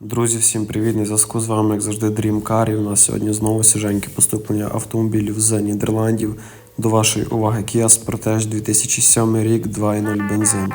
Друзі, всім привіт! На зв'язку з вами, як завжди, DreamCar. І у нас сьогодні знову свіженьке поступлення автомобілів з Нідерландів. До вашої уваги Kia Sportage 2007 рік 2.0 бензин.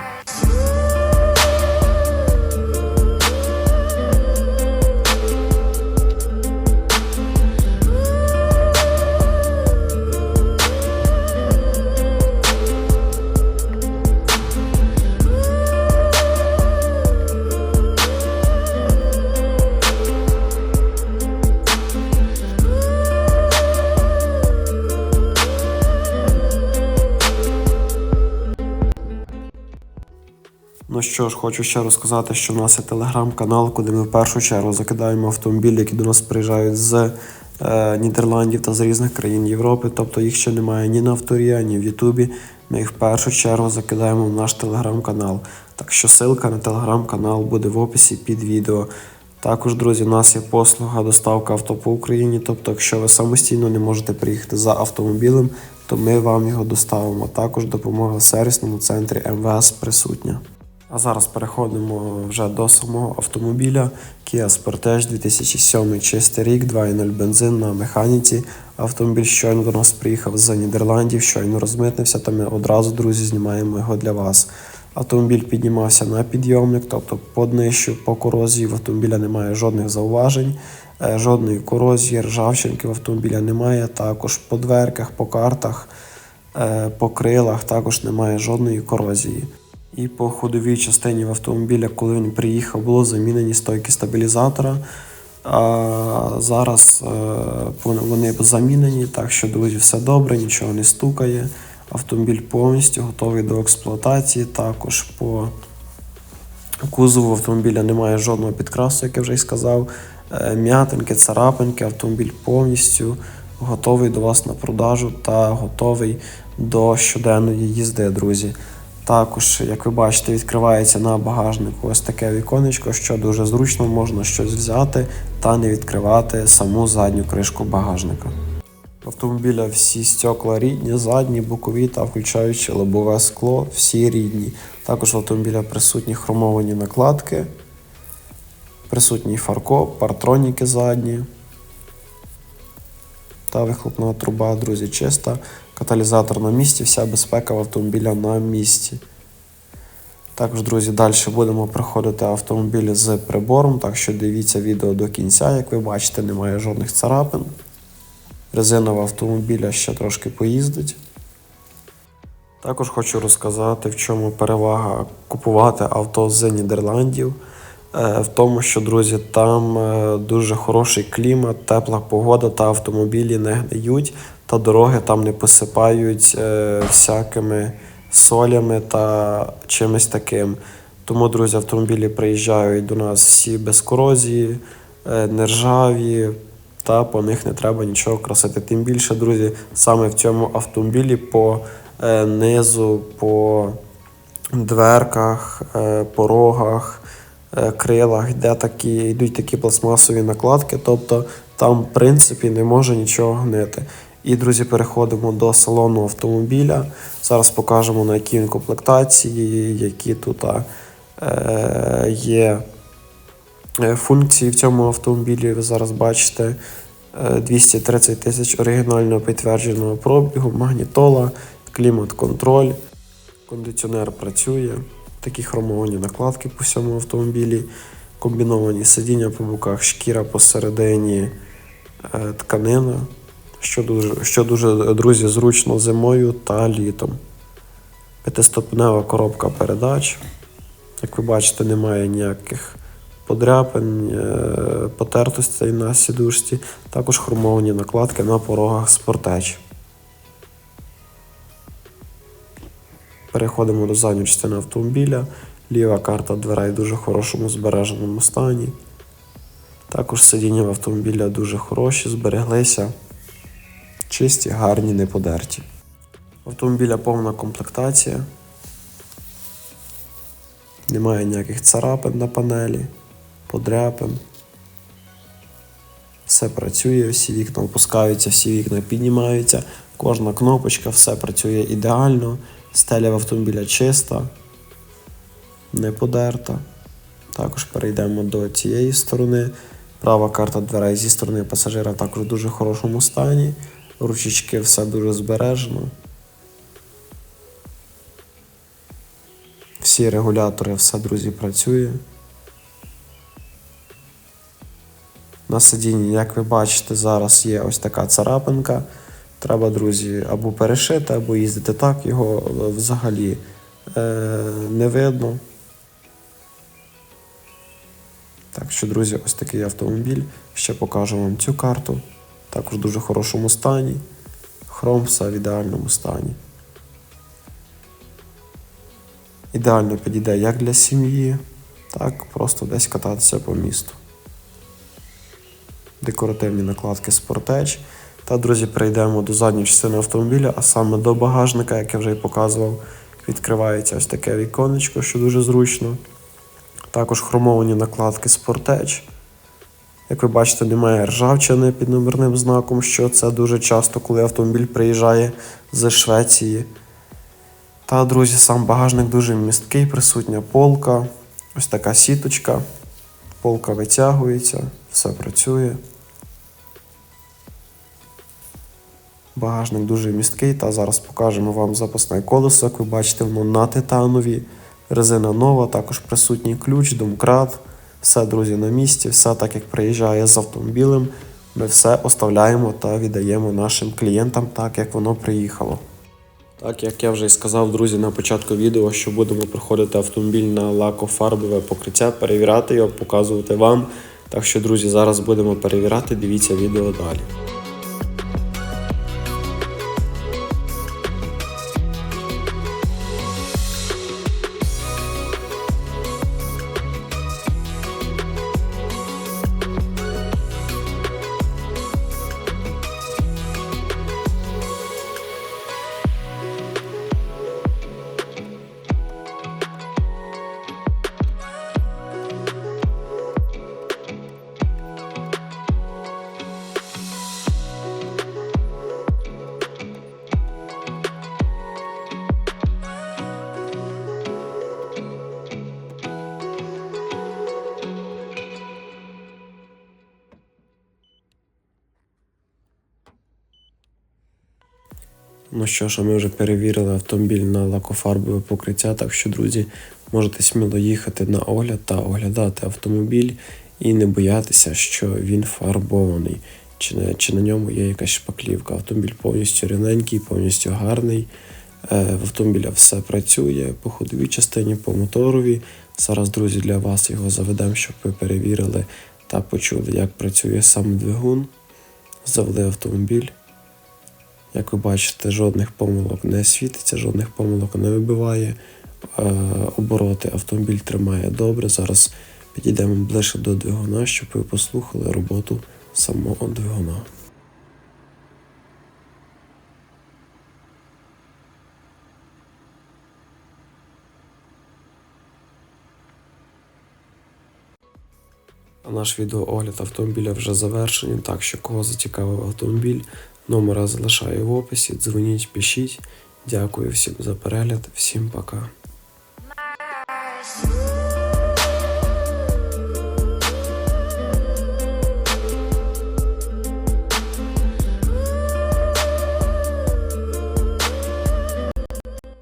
Ну що ж, хочу ще розказати, що в нас є телеграм-канал, куди ми в першу чергу закидаємо автомобілі, які до нас приїжджають з е, Нідерландів та з різних країн Європи. Тобто їх ще немає ні на авторія, ні в Ютубі. Ми їх в першу чергу закидаємо в наш телеграм-канал. Так що ссылка на телеграм-канал буде в описі під відео. Також, друзі, у нас є послуга доставка авто по Україні. Тобто, якщо ви самостійно не можете приїхати за автомобілем, то ми вам його доставимо. Також допомога в сервісному центрі МВС присутня. А зараз переходимо вже до самого автомобіля Kia Sportage 2007 чистий рік, 2.0 бензин на механіці. Автомобіль щойно до нас приїхав з Нідерландів, щойно розмитнився, то ми одразу, друзі, знімаємо його для вас. Автомобіль піднімався на підйомник, тобто по днищу, по корозії в автомобіля немає жодних зауважень, е, жодної корозії, ржавчинки в автомобіля немає. Також по дверках, по картах, е, по крилах також немає жодної корозії. І по ходовій частині в автомобіля, коли він приїхав, було замінені стойки стабілізатора. А зараз е, вони- замінені, так що, друзі, все добре, нічого не стукає. Автомобіль повністю готовий до експлуатації. Також по кузову автомобіля немає жодного підкрасу, як я вже й сказав. Е, М'ятинки, царапинки, автомобіль повністю готовий до вас на продажу та готовий до щоденної їзди, друзі. Також, як ви бачите, відкривається на багажнику ось таке віконечко, що дуже зручно можна щось взяти та не відкривати саму задню кришку багажника. В автомобіля всі стекла рідні, задні, бокові та включаючи лобове скло, всі рідні. Також в автомобіля присутні хромовані накладки, присутній фаркоп, партроніки задні та вихлопна труба, друзі, чиста. Каталізатор на місці, вся безпека автомобіля на місці. Також, друзі, далі будемо проходити автомобілі з прибором, так що дивіться відео до кінця. Як ви бачите, немає жодних царапин. Резина в автомобіля ще трошки поїздить. Також хочу розказати, в чому перевага купувати авто з Нідерландів. Е, В тому, що, друзі, там е, дуже хороший клімат, тепла погода та автомобілі не гниють, та дороги там не посипають е, всякими солями та чимось таким. Тому, друзі, автомобілі приїжджають до нас всі без корозії, нержаві, та по них не треба нічого красити. Тим більше, друзі, саме в цьому автомобілі по низу, по дверках, порогах, крилах, де такі, йдуть такі пластмасові накладки, тобто там, в принципі, не може нічого гнити. І, друзі, переходимо до салону автомобіля. Зараз покажемо, на якій він комплектації, які тут е, є е, функції в цьому автомобілі. Ви зараз бачите е, 230 тисяч оригінального підтвердженого пробігу, магнітола, клімат-контроль, кондиціонер працює, такі хромовані накладки по всьому автомобілі, комбіновані сидіння по боках, шкіра посередині, е, тканина, що дуже, що дуже, друзі, зручно зимою та літом. П'ятиступнева коробка передач. Як ви бачите, немає ніяких подряпин, е, потертостей на сідушці, також хромовані накладки на порогах спортеч. Переходимо до задньої частини автомобіля. Ліва карта дверей в дуже хорошому збереженому стані. Також сидіння в автомобіля дуже хороші, збереглися, чисті, гарні, не подерті. Автомобіля повна комплектація. Немає ніяких царапин на панелі, подряпин. Все працює, всі вікна опускаються, всі вікна піднімаються, кожна кнопочка, все працює ідеально. Стеля в автомобіля чиста, не подерта. Також перейдемо до цієї сторони. Права карта дверей зі сторони пасажира також в дуже хорошому стані. Ручечки все дуже збережено. Всі регулятори, все, друзі, працює. На сидінні, як ви бачите, зараз є ось така царапинка. Треба, друзі, або перешити, або їздити так, його е, взагалі е, не видно. Так що, друзі, ось такий автомобіль. Ще покажу вам цю карту. Також в дуже хорошому стані. Хром все в ідеальному стані. Ідеально підійде як для сім'ї, так просто десь кататися по місту. Декоративні накладки Sportage. Та, друзі, перейдемо до задньої частини автомобіля, а саме до багажника, як я вже і показував. Відкривається ось таке віконечко, що дуже зручно. Також хромовані накладки Sportage. Як ви бачите, немає ржавчини під номерним знаком, що це дуже часто, коли автомобіль приїжджає з Швеції. Та, друзі, сам багажник дуже місткий, присутня полка. Ось така сіточка. Полка витягується, все працює. Багажник дуже місткий, та зараз покажемо вам запасне колесо. Як ви бачите, воно на титанові. Резина нова, також присутній ключ, домкрат. Все, друзі, на місці, все так як приїжджає з автомобілем. Ми все оставляємо та віддаємо нашим клієнтам так, як воно приїхало. Так, як я вже і сказав, друзі, на початку відео, що будемо проходити автомобіль на лакофарбове покриття, перевіряти його, показувати вам. Так що, друзі, зараз будемо перевіряти, дивіться відео далі. Ну що ж, ми вже перевірили автомобіль на лакофарбове покриття, так що, друзі, можете сміло їхати на огляд та оглядати автомобіль і не боятися, що він фарбований, чи, не, чи на ньому є якась шпаклівка. Автомобіль повністю рівненький, повністю гарний. Е, В автомобіля все працює по ходовій частині, по моторові. Зараз, друзі, для вас його заведемо, щоб ви перевірили та почули, як працює сам двигун. Завели автомобіль. Як ви бачите, жодних помилок не світиться, жодних помилок не вибиває. Е, Обороти автомобіль тримає добре. Зараз підійдемо ближче до двигуна, щоб ви послухали роботу самого двигуна. Наш відеоогляд автомобіля вже завершений, так що кого зацікавив автомобіль, Номера залишаю в описі. Дзвоніть, пишіть. Дякую всім за перегляд, всім пока.